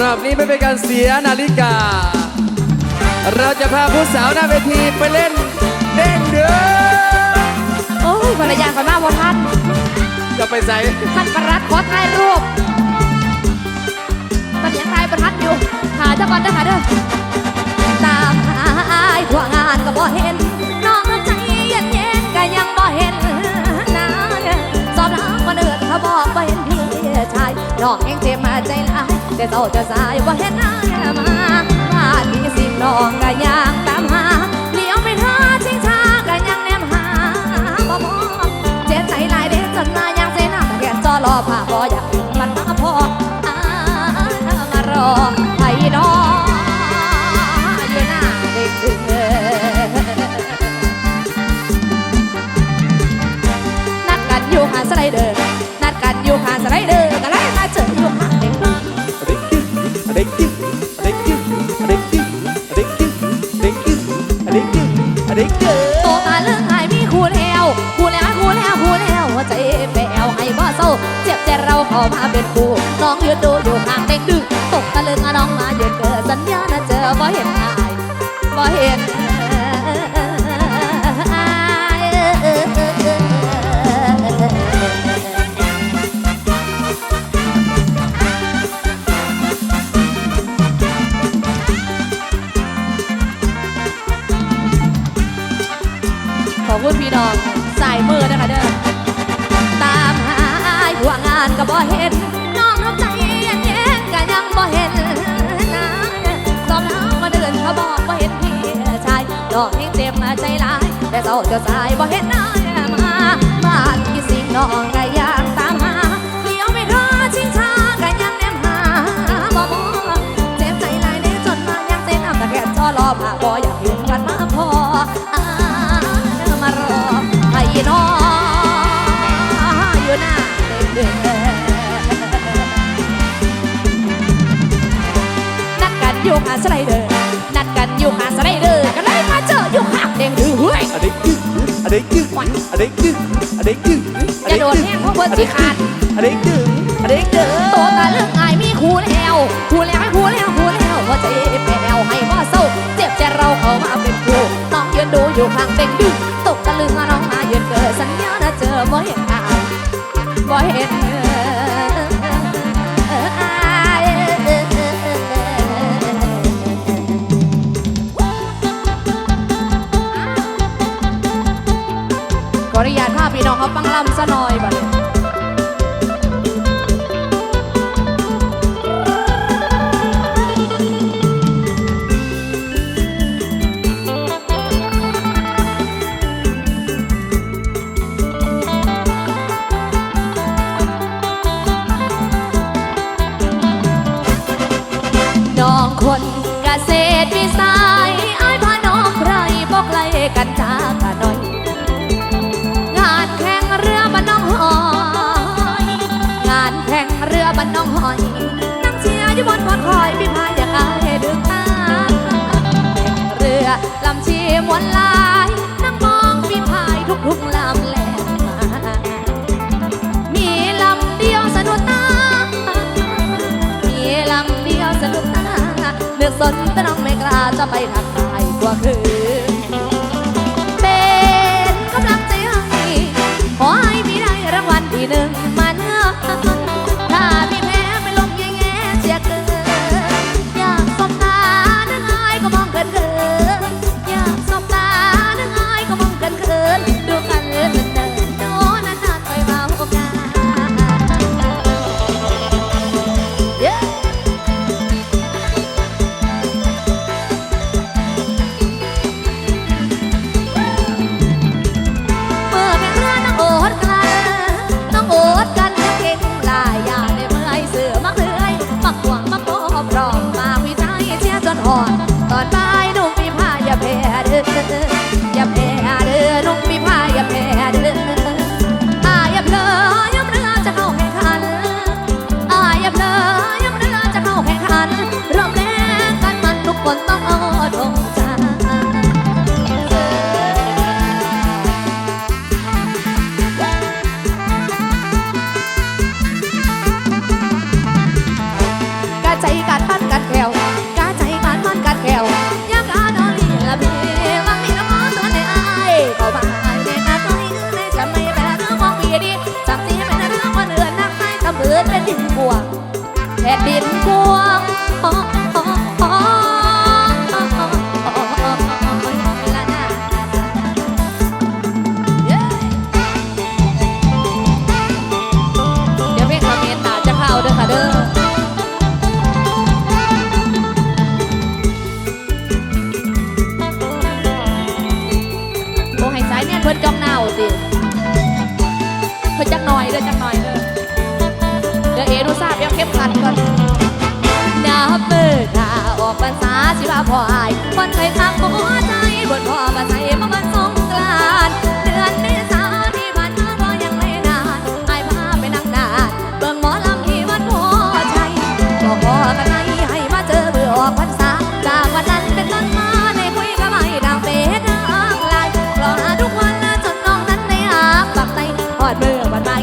รอบนี้ไม่เป็นการเสียนาฬิกา เราจะพาผู้สาวหน้าเวทีไปเล่นเด้งเดือโอ้ยภรรยาขอยมาบ่ทันจะไปใส่ท่านประรัดขอถ่ายรูปตอนนี้ยังถ่ายประทัดอยู่หาเจ้าก่อนเด้อค่ะเด้อตามหาอายทั่วงานก็บ่เห็นน้องน้ำใจเย็นเย็นๆก็ยังบ่เห็นนะสอบถามคนอื่นเขาบอกบ่เห็น พี่ชายน้องเองเจ็บมาใจร้ายแต่เจ้าจะสายบ่าเห็นอามาบ้านพี่สิน้องก็ยังตามหาเลี้ยวไม่ท้าชิงชาก็ยังแนมหาบ่มองเจ็บใจหลายเด็กจนมายังเส้นหน้าแกจอรอผ่าพออยากเห็นมันมาพออ่ามารอให้น้องอยู่หน้าเด็กดึงนัดกันอยู่หาสไลเดอร์ จ็บแต่เราเข้ามาเป็นคู่น้องยืนดูอยู่ห่างเด็กดึงตกตะลึงอน้องมาเยืนเกิน ยน้องให้เจ็บมาใจร้าย แต่เศร้าจะสายบ่เห็นนายมาบ้านพี่สิ่งน้องก็ยังตามหาเลี้ยวไม่รอชิงช้าก็ยังแนมหาบ่มองเจ็บใจลายเด้จนมายังเส้นน้ำตะแคงจอรอผ่าบ่อยากเห็นกันมาพออ่ามารอให้น้องอยู่หน้าเด็กนัดกันอยู่หาสไลเดอร์นัดกันอยู่หาสไลเดอร์ เฮ้ยเด็กจึ๊เด็กจึ๊เด็กจึ๊เด็กจึ๊อย่าโดนแห้งเพราะเพิ่นสิขาดเด็กจึ๊เด็กจึ๊โตตาเรื่องอายมีคู่แล้วคู่แล้วให้คู่แล้วคู่แล้วหัวใจแปลวให้ว่าเศร้า เจ็บแต่เราเข้ามาเป็นคู่น้องยืนดูอยู่ข้างเด็กดื้อตกตะลึงน้องมายืนเกิดสัญญานะเจอบ่เห็นอายบ่เห็นเธอ สนแต่น้องไม่กล้าจะไปทักทายกว่าคืน da da da อกภาษาชิว่าพ่ออายคนเคยทังหัวใจบนพ่อมาใส่มาวันสงกรานเดือนเมษาที่ผ่านมารอยังไม่นานไอ้พาไปนั่งนานเบิ่งหมอลำที่วัดหัวใจบอกพ่อกันไงให้มาเจอเบื่อออกพรรษาจากวันนั้นเป็นต้นมาในคุยกับไอ้ดังเป็ะดังลายรอหาทุกวันจนน้องนั้นในอาบปากใจหอดเบื่อวันมา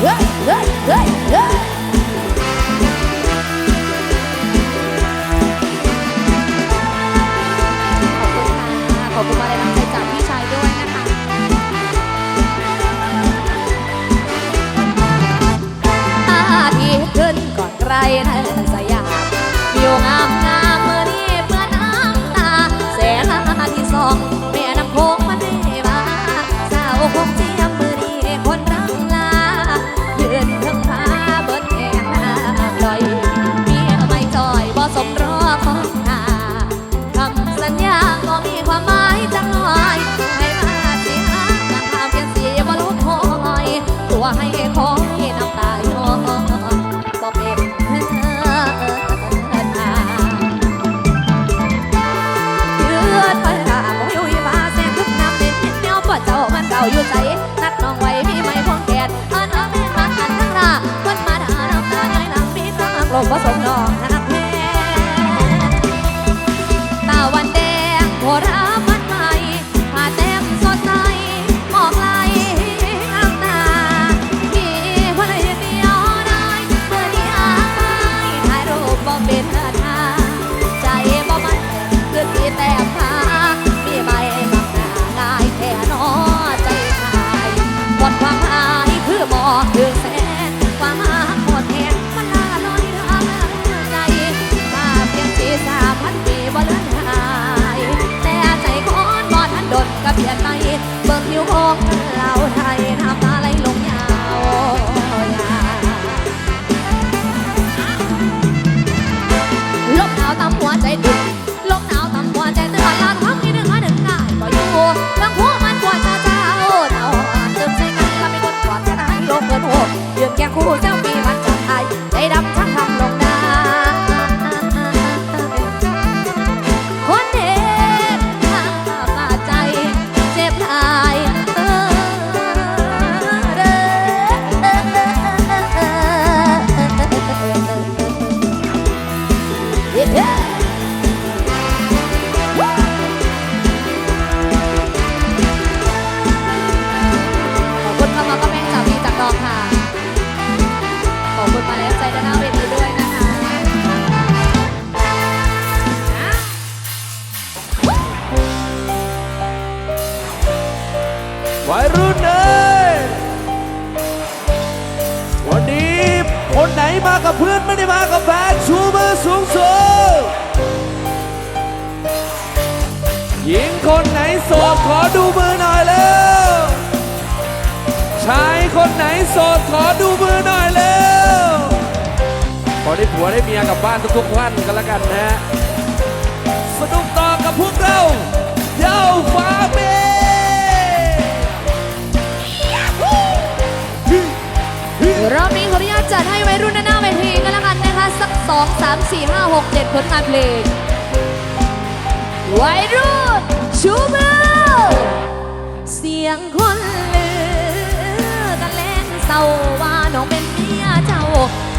เฮ้ยเฮ้ยเขอบคุณมาเลยนะใจจากพี่ชายด้วยนะคะอาทิขึ้นก่อนใคร ไหนมากับเพื่อนไม่ได้มากับแฟนชูมือสูงสูงหญิงคนไหนโสดขอดูมือหน่อยเร็วชายคนไหนโสดขอดูมือหน่อยเร็วขอได้ผัวได้เมียกลับบ้านทุกๆท่านกันแล้วกันนะฮะสนุกต่อกับพวกเราเย้าฟ้าเม จัดให้วัยรุ่นด้าหน้าเวทีกันแล้วกันนะคะ สักสองสามสี่ห้าหกเจ็ดผลงานเพลงวัยรุ่นชูมือเสียงคนลือกันแล้งเศร้าว่าน้องเป็นเมียเจ้า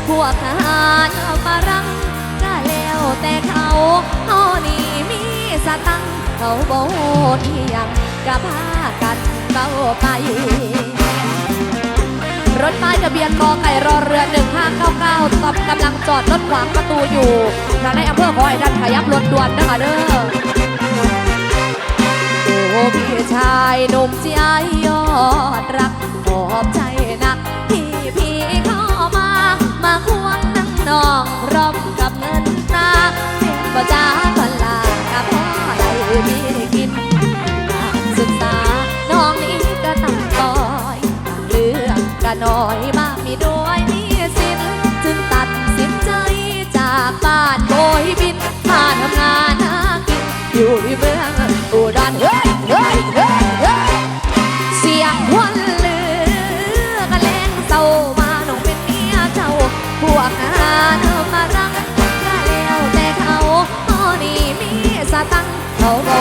พวกทหารฝรั่งก็แล้วแต่เขาเขานี่มีสตังค์เขาบอกที่ยังกะพากันเบาไป รถป้ายทะเบียนกอไก่รอเรือ 1599ตอบกำลังจอดรถขวางประตูอยู่ทางในอำเภอขอให้ท่านขยับรถด่วนนะคะเด้อโอ้พี่ชายหนุ่มใจยอดรักขอบใจนักที่พี่เข้ามา มาควงนั่งนองพร้อมกับเงินตาเป็นประจา น้อยมากมีด้วยมีสินจึงตัดสินใจจากบ้านโบยบินมาทำงานหากินอยู่ที่เมืองอุดรเฮ้ยเฮ้ยเฮ้ยเฮ้ยเสียงควันลือกันแรงเศร้ามาน้องเป็นเมียเจ้าพวกงานมารักก็แล้วแต่เขาพอนี่มีสตังค์เขาบอก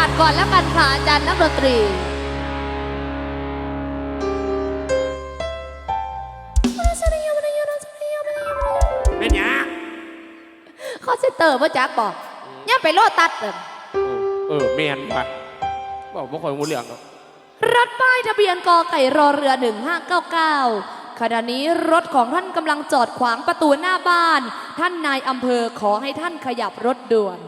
าตประกาศก่อนแล้วกันค่ะอาจารย์นักดนตรีเป็นหยังเขาเซเตอร์ว่าจักบอกเนี่ยไปโลตัดเอิ้นเออแมนปะบอกว่าคนงูเหลืองหรอกรถป้ายทะเบียนกอไก่รอเรือ 1599 ขณะนี้รถของท่านกำลังจอดขวางประตูหน้าบ้าน ท่านนายอำเภอขอให้ท่านขยับรถด่วน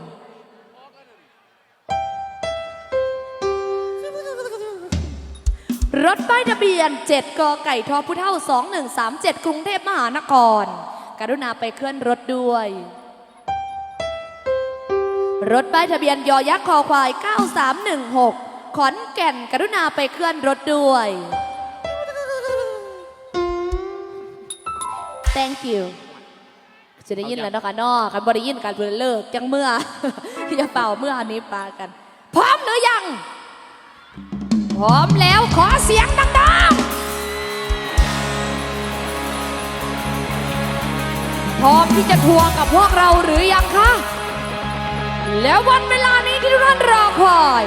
รถป้ายทะเบียน 7กอไก่ทอผู้เท่า 2137 กรุงเทพมหานคร กรุณาไปเคลื่อนรถด้วย รถป้ายทะเบียนยอยักษ์คอควาย 9316 ขอนแก่น กรุณาไปเคลื่อนรถด้วย thank you จะได้ยินแล้วเนาะคะเนอกันบริยินกันเพื่อเลิกจังเมื่ออย่าเป่าเมื่ออันนี้ปากัน พร้อมหรือยัง พร้อมแล้วขอเสียงดังๆ พร้อมที่จะทัวร์กับพวกเราหรือยังคะ แล้ววันเวลานี้ที่ทุกท่านรอคอย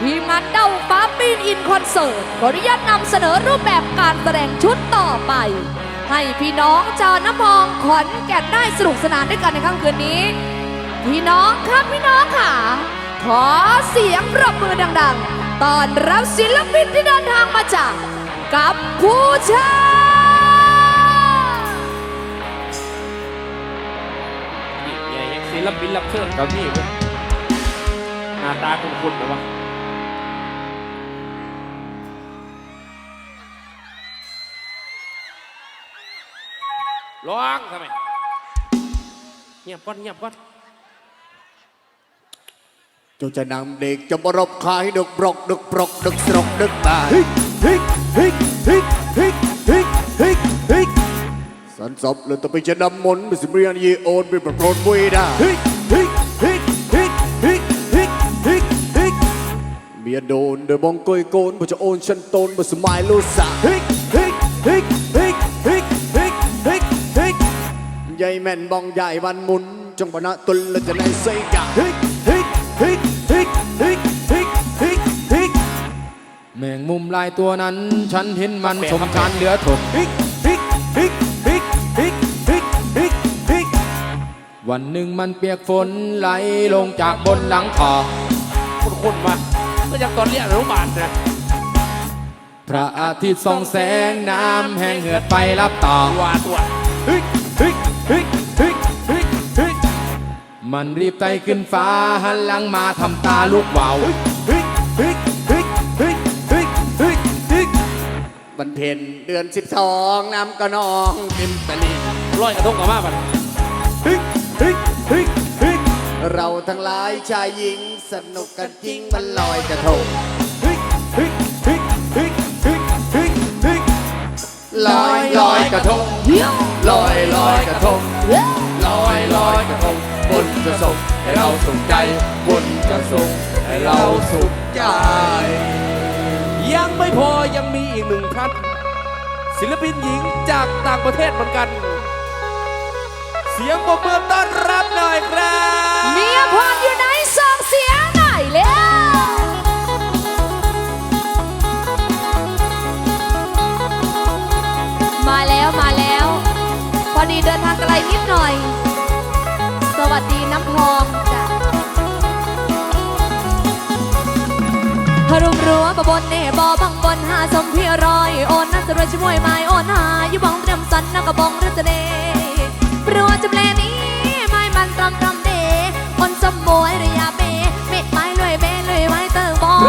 ทีมงานเด้าฟ้าปีนอินคอนเสิร์ตขออนุญาตนำเสนอรูปแบบการแสดงชุดต่อไป ให้พี่น้องชาวน้ำพองขอนแก่นได้สนุกสนานด้วยกันในค่ำคืนนี้ พี่น้องครับพี่น้องค่ะ ขอเสียงปรบมือดัง ๆ ตอนรับศิลปินที่เดินทางมาจากกัมพูชานี่ใหญ่ศิลปินรับเชิญกับนี่เว้ยหน้าตาคุ้นๆหรือวะร้องทำไมเงียบก่อนเงียบก่อนเจ้าจะนำเด็กจะบรบขายดึกบรกดึกบรกดึกสรกดึกบายฮิกฮิกฮิกฮิกฮิกฮิกฮิกฮิสันสบเลยต้องไปจะนำมนต์ไปสิเรียนยีโอนไปประโปรดบุยดาฮิกฮิกฮิกฮิกฮิกฮิกฮิกฮิกเมียโดนเดบองกอยโกนพอจะโอนฉันโตนบสมายลูสาฮิกฮิกฮิกฮิกฮิกฮิกฮิกฮิกใหญ่แม่นบองใหญ่วันมุนจงปนะตุลและจะในเซกะฮิฮิกฮิก แมงมุมลายตัวนั้น ฉันเห็นมันชมชานเหลือถกวันหนึ่งมันเปียกฝนไหลลงจากบนหลังคาคุณคุณมาก็ยังตอนเรียนอนุบาลนะพระอาทิตย์ส่องแสงน้ำแห้งเหือดไปรับตอวาตัวฮิกฮิกฮิกฮิกฮิกฮิกมันรีบไต่ขึ้นฟ้าหันหลังมาทำตาลูกวาวฮิกฮิกฮิก วันเพ็ญเดือนสิบสองน้ำก็นองเต็มตลิ่งร้อยกระทงกับมาบัดฮิกฮิกฮิกฮิกเราทั้งหลายชายหญิงสนุกกันจริงมันลอยกระทงฮิกฮิกฮิกฮิกฮิกฮิกฮิกลอยลอยกระทงลอยลอยกระทงลอยลอยกระทงบุญจะส่งให้เราสุขใจบุญจะส่งให้เราสุขใจ ยังไม่พอยังมีอีกหนึ่งท่านศิลปินหญิงจากต่างประเทศเหมือนกัน เสียงปรบมือต้อนรับหน่อยครับ รุมรั้วบะบนเน่บอบังบนหาสมพี่รอยโอนนัสรวยช่วยไม้โอนหาอยู่บองเตรียมสันนักกระบองรัตเดปรัวจำเลนี้ไม่มันตรำตรำเดคนสมวยระยะเบเมฆไม้ลอยเบลอยไม้เติงบอง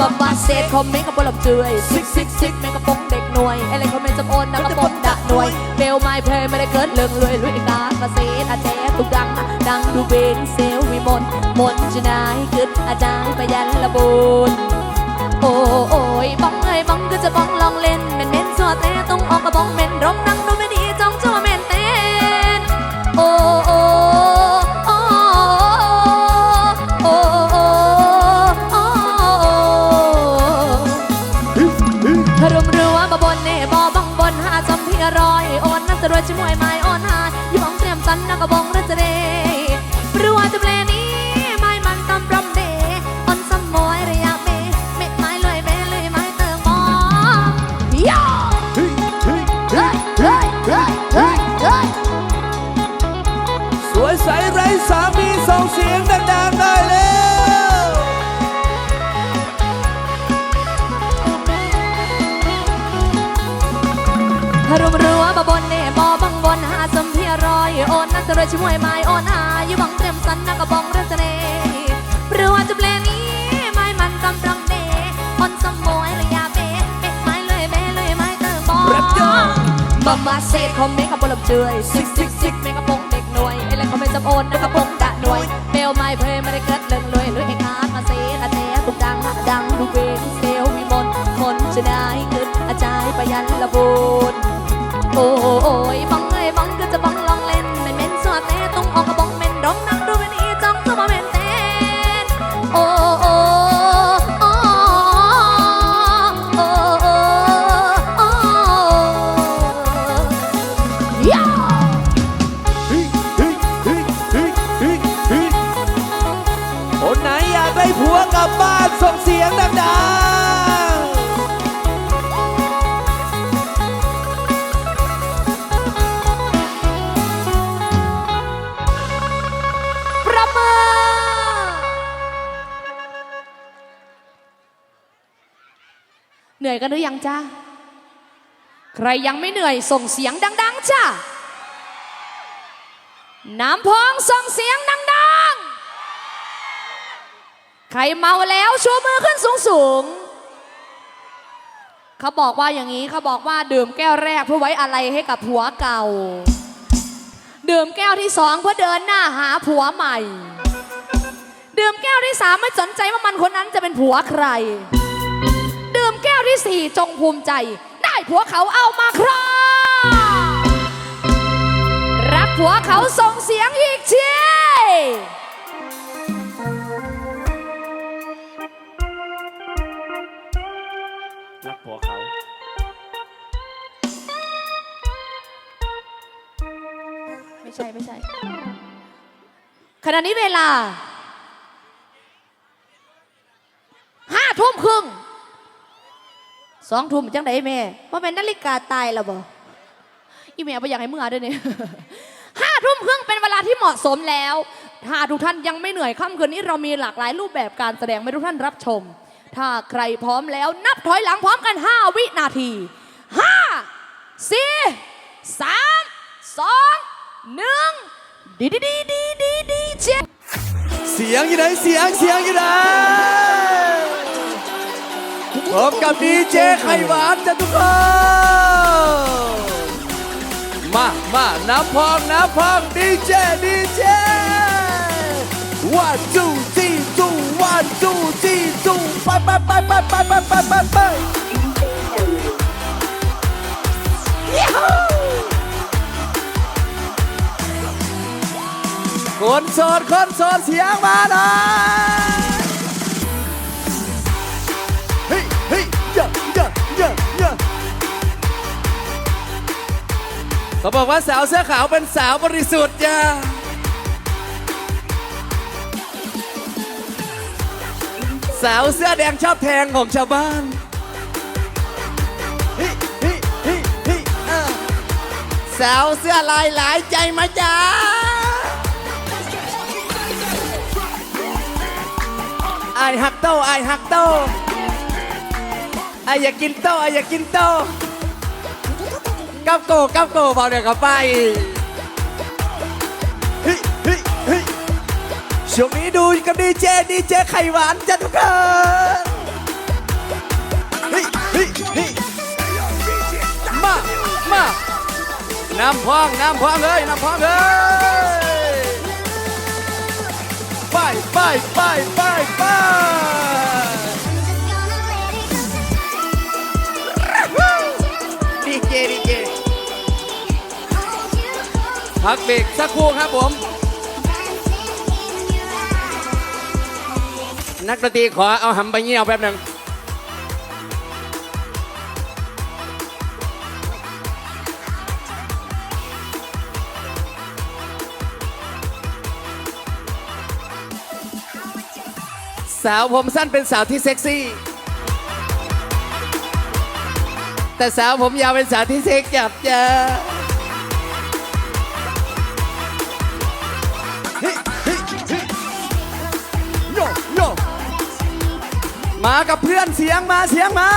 บำบัดเศษคอมเมนต์กับปลบเจือยซิกซิกซิกแมงกระปงเด็กหน่วยอะไรคอมเมนต์จำโอนนักกระปงดักหน่วยเบลไม้เพลไม่ได้เกิดเรื่องรวยรวยกามาเศษอาแท้ตุกดัง ดังดูเบนเซลวิมนมนจะนายกึดอาจารย์ไปยันละบุญโอ้โอ้ยบ้องเอ้ยบ้องก็จะบ้องลองเล่นเม่นเม่นสัวแต่ต้องออกกระบ้องเชิมวยไม้โอนหายู่บังเตรียมสันนักกระบองรัตเนเรือว่าจะเปลนี้ไม้มันกำลังเดอนสมวยระยะเบเม็ดไม้เลยเบลยไม้เติมมองรับอดบำบัดเศษคอมเมนต์กับบลเจือยซิกซิกซิกแมงกะปงเด็กหน่วยไอ้เล่นคอมเมนต์จำโอนนักกระปงดะหน่วยเบลไม่เพลไม่ได้เกิดเรื่องรวยรวยไอ้คาดมาเซละแต่ตุกดังดังดูเวงเซลวิมลคนจะได้เกิดอาจารย์ไปยันล นื่อยกันหรือยังจ้าใครยังไม่เหนื่อยส่งเสียงดัง ๆจ้าน้ำพองส่งเสียงดังๆ ใครเมาแล้วชูมือขึ้นสูงๆ เขาบอกว่าอย่างนี้เขาบอกว่าดื่มแก้วแรกเพื่อไว้อะไรให้กับผัวเก่า ดื่มแก้วที่สองเพื่อเดินหน้าหาผัวใหม่ ดื่มแก้วที่สามไม่สนใจว่ามันคนนั้นจะเป็นผัวใคร ที่สี่จงภูมิใจ ได้ผัวเขาเอามาครองรักผัวเขาส่งเสียงอีกทียรักผัวเขา ไม่ใช่ไม่ใช่ ขณะนี้เวลาห้าทุ่มครึ่ง สองทุ่มจังไดแม่ว่าเป็นนาฬิกาตายแล้วบ่อีเมียไปอยากให้เมื่อด้วยเนี่ยห้าทุ่มครึ่งเป็นเวลาที่เหมาะสมแล้ว ถ้าทุกท่านยังไม่เหนื่อยค่ำคืนนี้เรามีหลากหลายรูปแบบการแสดงให้ทุกท่านรับชม ถ้าใครพร้อมแล้วนับถอยหลังพร้อมกัน 5 วินาทีห้าสี่สามสองหนึ่งดีดีดีดีดีดีเจ็ดเสียงอยู่ไหนเสียงเสียงอยู่ไหน พบกับดีเจไข่หวานจ้ะทุกคน มามาน้ำพองน้ำพองดีเจดีเจวันจูจีจูวันจูจีจูไปไปไปไปไปไปไปไปไปคนโสดคนโสดเสียงมาหน่อย เขาบอกว่าสาวเสื้อขาวเป็นสาวบริสุทธิ์จ้าสาวเสื้อแดงชอบแทงของชาวบ้านเฮ้ยเฮ้ยเฮ้ยเฮ้ยอะสาวเสื้อลายหลายใจมาจ้าไอายหักโตไอายหักโตไอายอยากกินโตไอายอยากกินโต กับโกกับโกบอกเดี๋ยวก็ไปเฮ้ยเฮ้ยเฮ้ยช่วงนี้ดูกับดีเจดีเจไข่หวานจ้ะทุกคนเฮ้ยเฮ้ยเฮ้ยมามาน้ำพองน้ำพองเลยน้ำพองเลยไปไปไปไปไป พักเบรกสักครู่ครับผม นักดนตรีขอเอาหำไปเงี้ยวแป๊บหนึ่งสาวผมสั้นเป็นสาวที่เซ็กซี่ แต่สาวผมยาวเป็นสาวที่เซ็กจับจ้า มากับเพื่อนเสียงมาเสียงมา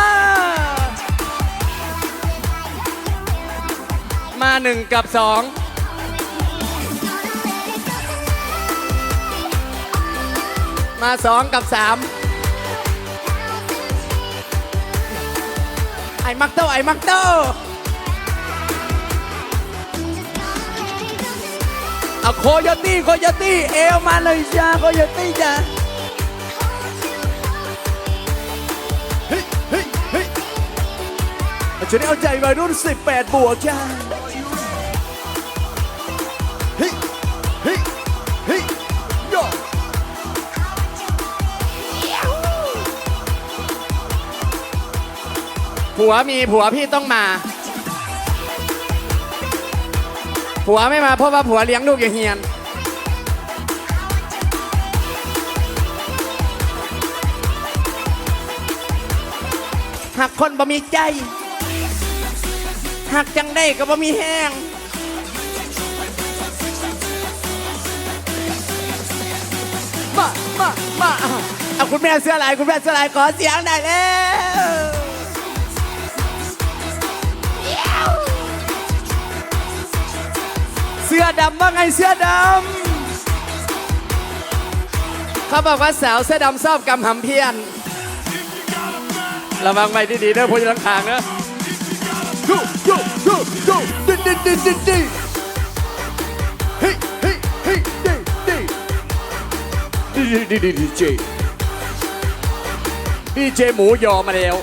มาหนึ่งกับสองมาสองกับสามไอ้มักโตไอ้มักโตเอาโคโยตี้โคโยตี้เอวมาเลยจ้าโคโยตี้จ้า ฉันเอาใจวัยรุ่น 18 บวกจ้าเฮ้ยเฮ้ยเฮ้ยโยผัวมีผัวพี่ต้องมา ผัวไม่มาเพราะว่าผัวเลี้ยงลูกอย่างเฮียน หักคนบ่มีใจ หักจังได้ก็บ่มีแห้งมามามาเอาคุณแม่เสื้อลายคุณแม่เสื้อลายขอเสียงหน่อยแล้วเสื้อดำว่าไงเสื้อดำเขาบอกว่าสาวเสื้อดำชอบกำหำเพี้ยนระวังไปดีๆเด้อพูดยังขางเนอะ go. Đi đi đi đi đi hey hey hey đi đi đi đi đi đi DJ DJ 冇用啊你有。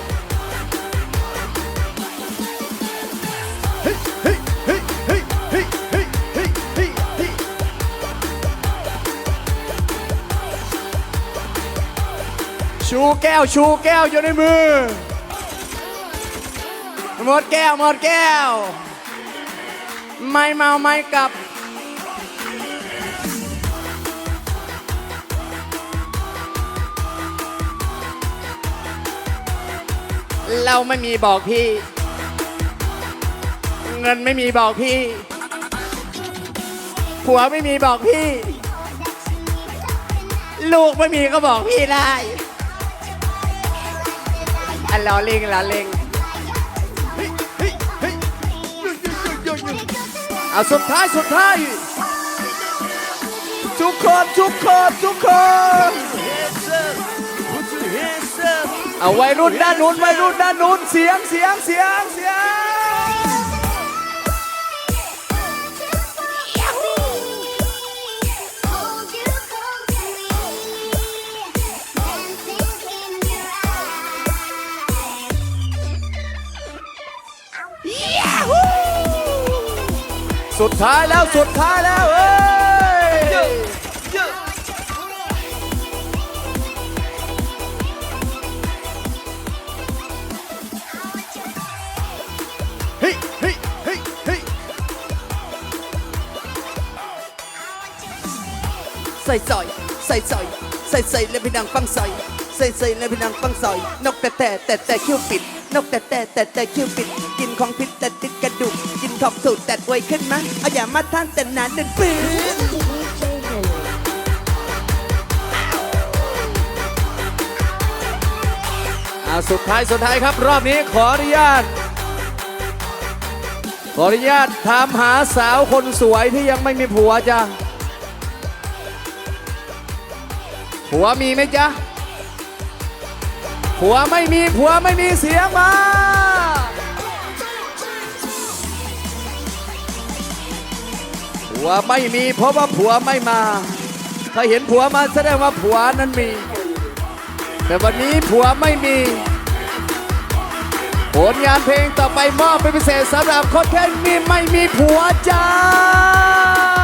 ชูแก้วชูแก้วอยู่ในมือหมดแก้วหมดแก้ว ไม่เมาไม่กลับ เราไม่มีบอกพี่ เงินไม่มีบอกพี่ ผัวไม่มีบอกพี่ ลูกไม่มีก็บอกพี่ได้อันล้อเล่งล้อเล่ง เอาสุดท้ายสุดท้ายทุกคนทุกคนทุกคนเอาวัยรุ่นด้านนู้นวัยรุ่นด้านนู้นเสียงเสียงเสียงเสียง สุดท้ายแล้วสุดท้ายแล้วเอ้ยเฮ้ยเฮ้ยเฮ้ยเฮ้ยใส่ซอยใส่ซอยใส่ใส่และพี่นางฟังซอ ใส่ใส่และพี่นางฟังซอย นกแต่แต่แต่แต่คิ้วปิด นกแต่แต่แต่แต่คิ้วปิด กินของพิษแต่ติดกระดูก กินของสูตรแต่ไวยขึ้นมาเอาอย่ามาท่านแต่นานเดินปื้ออ่าสุดท้ายสุดท้ายครับ รอบนี้ขออนุญาต ขออนุญาตถามหาสาวคนสวยที่ยังไม่มีผัวจ้ะผัวมีไหมจ๊ะ ผัวไม่มีผัวไม่มีเสียงมาผัวไม่มีเพราะว่าผัวไม่มา ถ้าเห็นผัวมาแสดงว่าผัวนั้นมี แต่วันนี้ผัวไม่มี ผลงานเพลงต่อไปมอบเป็นพิเศษสำหรับคนแค่นี้ไม่มีผัวจ้า